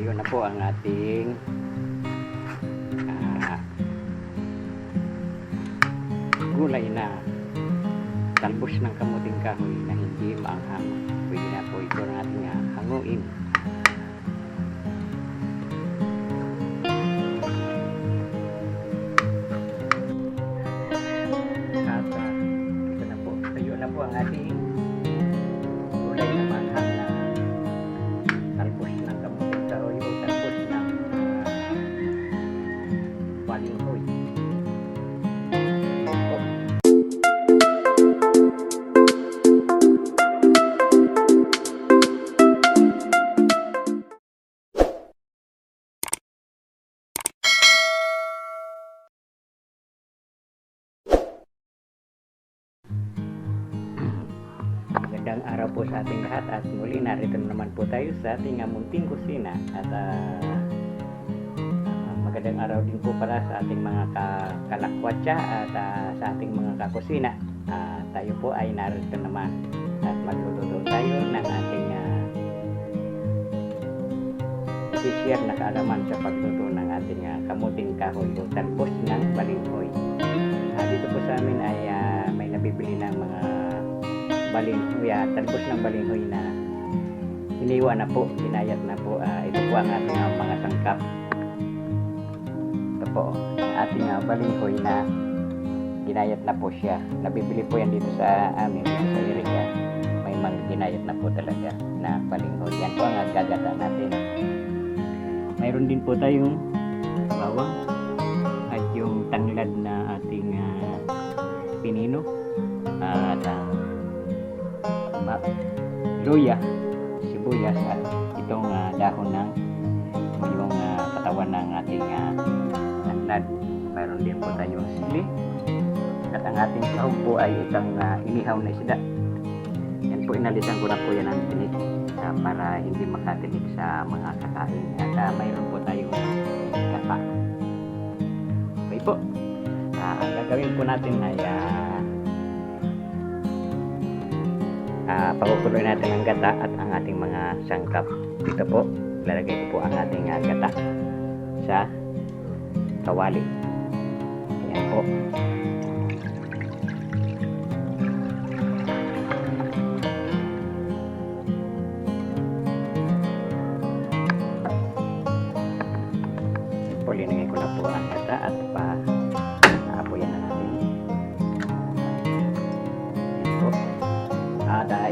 Ayun na po ang ating gulay na talbos ng kamuting kahoy na hindi maanghang. Pwede na po ito ah, hanguin. Lahat at muli narito na naman po tayo sa ating ah, kusina at ah, magandang araw din po pala sa ating mga ka- kalakwatsa at ah, sa ating mga kakusina. Ah, tayo po ay narito naman at magluluto tayo ng ating uh, share na kaalaman sa pagluto ng ating ah, kamuting kahoy o talbos ng balinghoy. Ah, dito po sa amin ay ah, may nabibili ng mga balinghoy, ah, talbos ng balinghoy na iniwan na po, ginayat na po. Ah, ito po ang ating ah, mga sangkap. Ito po, ang ating ah, balinghoy na ginayat na po siya. Nabibili po yan dito sa amin, dito sa area. May mga ginayat na po talaga na balinghoy. Yan po ang gagata natin. Mayroon din po tayong bawang luya, sibuyas at itong ah, dahon ng yung ah, katawan ng ating uh, tanglad. Mayroon din po tayong sili at ang ating sahog po ay itang ah, inihaw na isda. Yan po inalisan ko na po yan ang tinik ah, para hindi makatinik sa mga kakain. At ah, mayroon po tayong kapa. Okay po. Ah, ang gagawin po natin ay ah, ah, pakukuloy natin ang gata at ang ating mga sangkap. Dito po, lalagay ko po ang ating ah, gata sa kawali. Ayan po.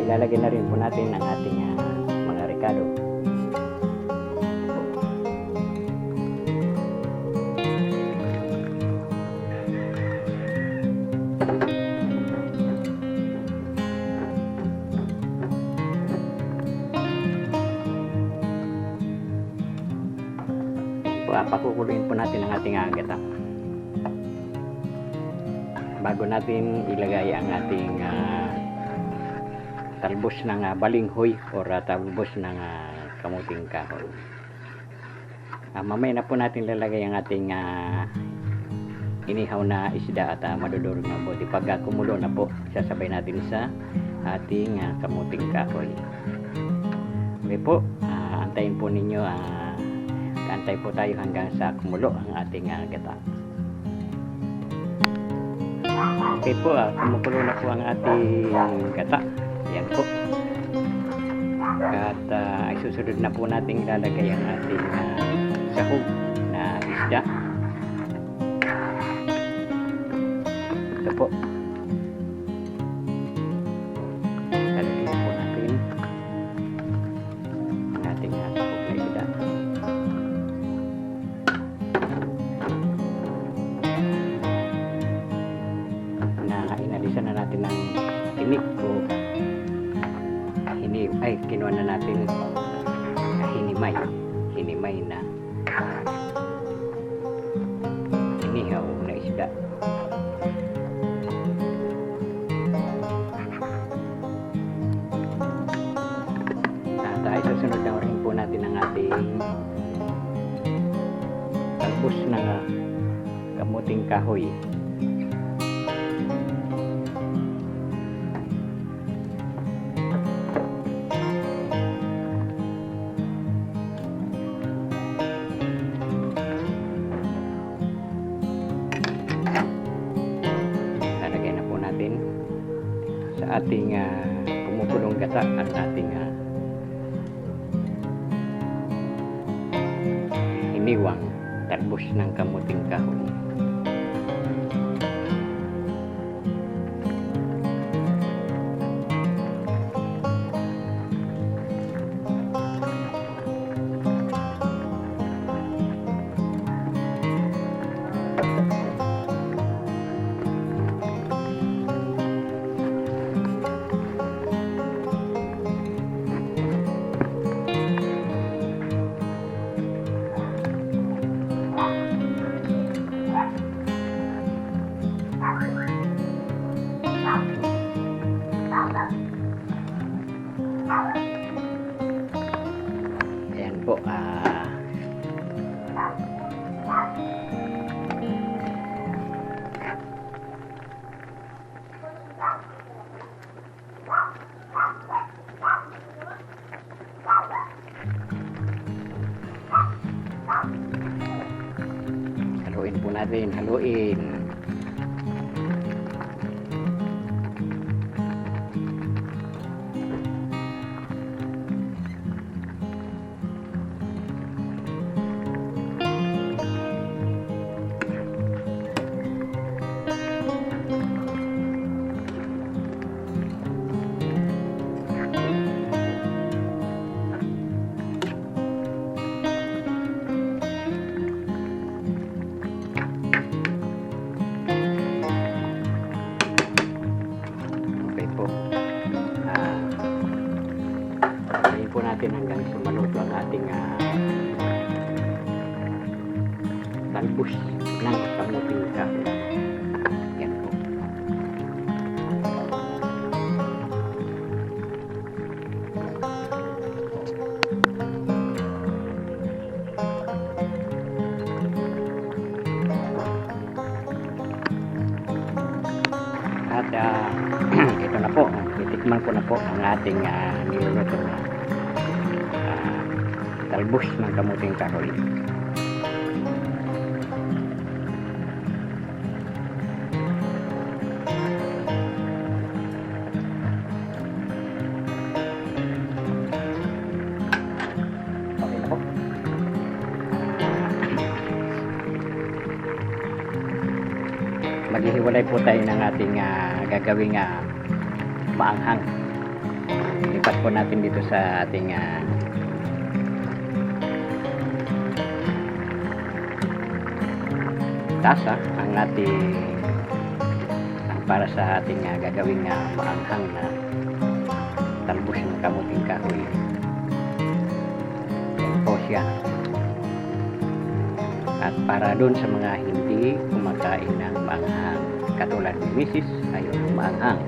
Ilalagay na rin po natin ang ating ah, mga rekado. Ah, pakukuluin po natin ang ating agata. Bago natin ilagay ang ating ah, talbos ng ah, balinghoy or ah, talbos ng ah, kamuting kahoy. Ah, mamaya na po natin lalagay ang ating ah, inihaw na isda at uh, madudurog na buti. Pag ah, kumulo na po, sasabay natin sa ating ah, kamuting kahoy. Okay po, ah, antayin po ninyo, ah, antay po tayo hanggang sa kumulo ang ating ah, gata. Okay po, ah, kumukulo na po ang ating gata. At uh, ay susunod na po nating ilalagay ang ating uh, sahog na isda. Ito po. ubos na nga. Kamuting kahoy. Lalagay na po natin sa ating ah, uh, kumupulong gata at ating uh, iniwang talbos ng kamuting kahoy. Haluin po natin, haluin. Okay titikman ko na po ang ating uh, niluluto na ah, talbos ng kamuting kahoy. Maghihiwalay po tayo ng ating ah, gagawing ah, maanghang. Lipat po natin dito sa ating ah, tasa ang ating ang para sa ating ah, gagawing ah, maanghang na talbos ng kamuting kahoy. Yan po siya. At para doon sa mga hindi kumakain ng maanghang, katulad ni Mrs. ayaw ng maanghang.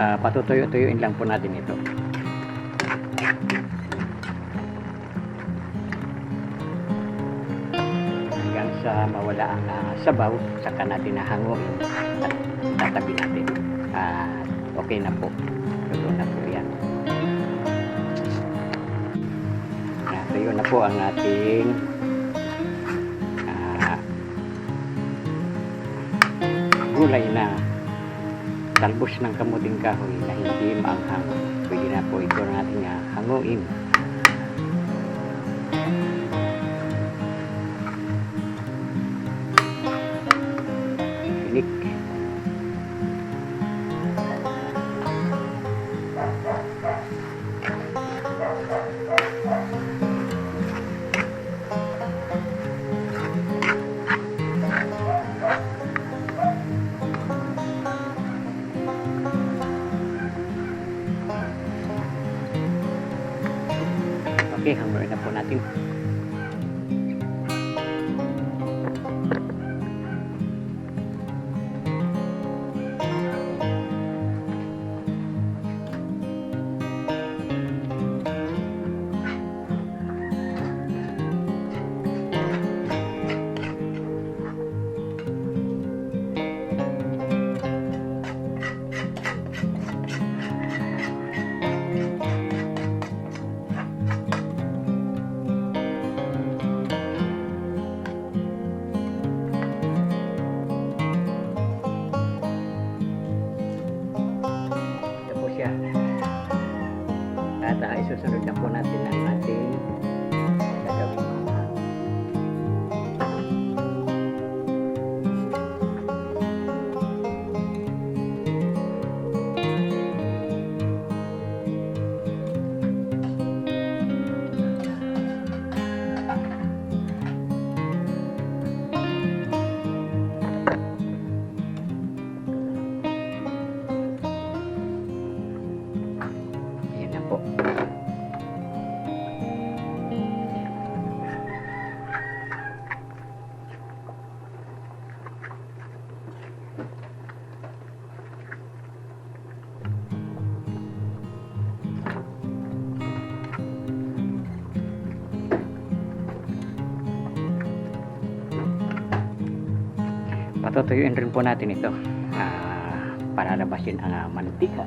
Ah, patutuyo-tuyuin lang po natin ito. Hanggang sa mawala ang ah, sabaw, saka natin nahanguin at tatabi natin. Ah, okay na po. Luto na po yan. Ah, tuyo na po ang ating ah, gulay na talbos ng kamuting kahoy na hindi maanghang. Pwede na po ito natin hanguin. Okay, hamurin na po natin. Patutuyuin rin po natin ito ah, para labasin ang ah, mantika.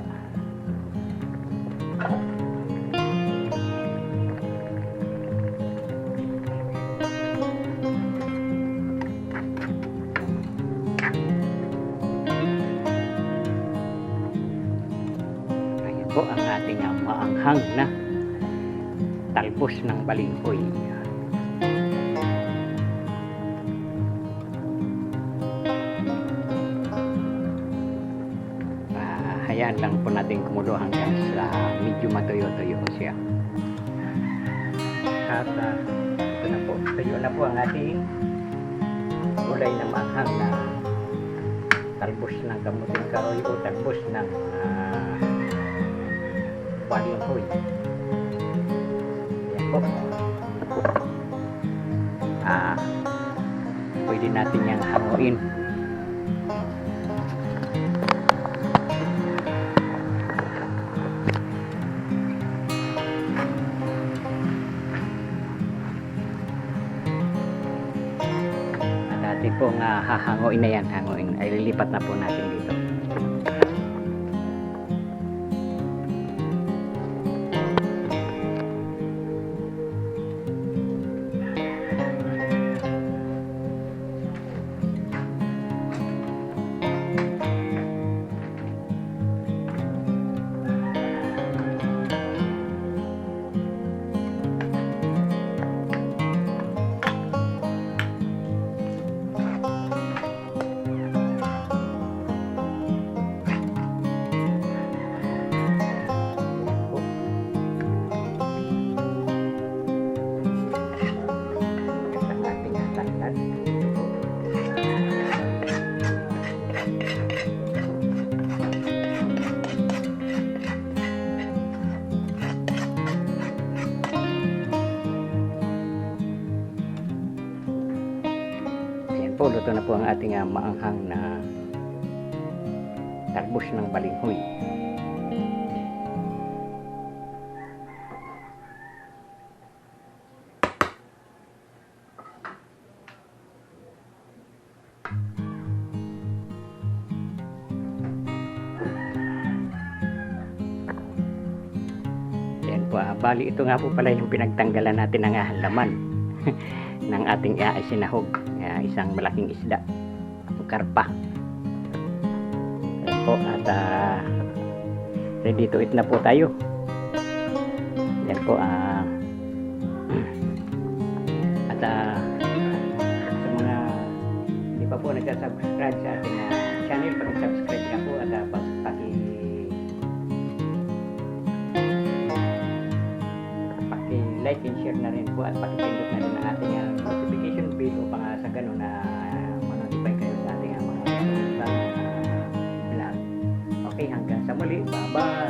Ayan po ang ating ah, maanghang na talbos ng balinghoy. Lang po natin kumulo hanggang sa medyo matuyo-tuyo siya. At ah, ito na po, tuyo na po ang ating gulay na maanghang na talbos ng kamuting kahoy o talbos ng uh, balinghoy. Yan po. Ah, pwede natin yung hanguin. Ating pong uh, hahanguin na yan, hanguin. Ay lilipat na po natin Ayan po, luto na po ang ating ah, maanghang na talbos ng balinghoy. Yan po, ah, bali ito nga po pala yung pinagtanggalan natin ng ah, laman ng ating uh. Ah, isang malaking isda, karpa. Yan po, at ah, ready to eat na po tayo. Yan po, ah, paki-like and share na rin po at paki-pindot na rin ang ating uh, notification bell upang uh, sa ganun na uh, ma-notify kayo sa ating uh, mga uh, vlog. Okay, hanggang sa muli. Bye-bye!